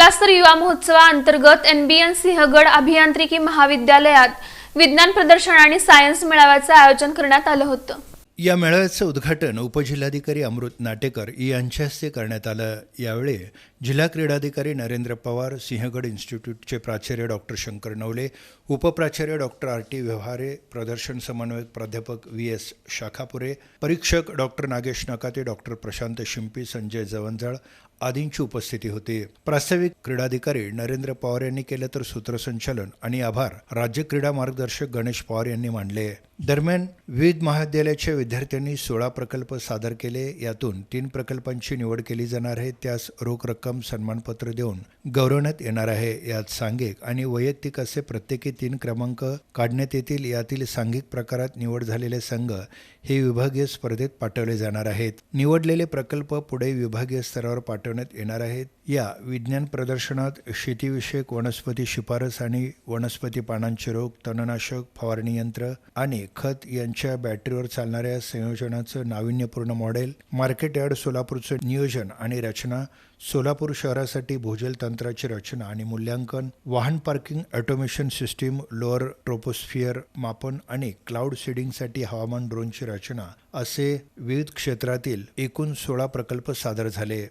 जिल्हास्तरीय युवा महोत्सवाअंतर्गत एनबीएन सिंहगड अभियांत्रिकी महाविद्यालयात विज्ञान प्रदर्शन आणि सायन्स मेळाव्याचं आयोजन करण्यात आलं होतं. या मेळाव्याचं उद्घाटन उपजिल्हाधिकारी अमृत नाटेकर यांच्या हस्ते करण्यात आलं. यावेळी जिल्हा क्रीडाधिकारी नरेंद्र पवार सिंहगड इन्स्टिट्यूटचे प्राचार्य डॉक्टर शंकर नवले उपप्राचार्य डॉक्टर आर टी व्यवहारे प्रदर्शन समन्वयक प्राध्यापक व्ही एस शाखापुरे परीक्षक डॉक्टर नागेश नकाते डॉक्टर प्रशांत शिंपी संजय जवंजळ आदींची उपस्थिती होती. प्रास्ताविक क्रीडाधिकारी नरेंद्र पवार यांनी केलं तर सूत्रसंचालन आणि आभार राज्य क्रीडा मार्गदर्शक गणेश पवार यांनी मांडले दरम्यान विविध महाविद्यालयाच्या विद्यार्थ्यांनी सोळा प्रकल्प सादर केले. यातून तीन प्रकल्पांची निवड केली जाणार आहे. त्यास रोख रक्कम सन्मानपत्र देऊन गौरवण्यात येणार आहे. यात सांघिक आणि वैयक्तिक असे प्रत्येकी तीन क्रमांक काढण्यात येतील. यातील सांघिक प्रकारात निवड झालेले संघ हे विभागीय स्पर्धेत पाठवले जाणार आहेत. निवडलेले प्रकल्प पुढे विभागीय स्तरावर पाठवण्यात येणार आहेत. या विज्ञान प्रदर्शनात शेतीविषयक वनस्पती शिफारस आणि वनस्पती पानांचे रोग तणनाशक फवारणी यंत्र आणि खत यांच्या बॅटरीवर चालणाऱ्या संयोजनाचं नाविन्यपूर्ण मॉडेल मार्केट यार्ड सोलापूरचं नियोजन आणि रचना सोलापूर शहरासाठी भूजल तंत्राची रचना आणि मूल्यांकन वाहन parking automation system lower troposphere मापन आणि क्लाउड सीडिंगसाठी हवामान ड्रोनची रचना असे विविध क्षेत्रातील एकूण सोळा प्रकल्प सादर झाले.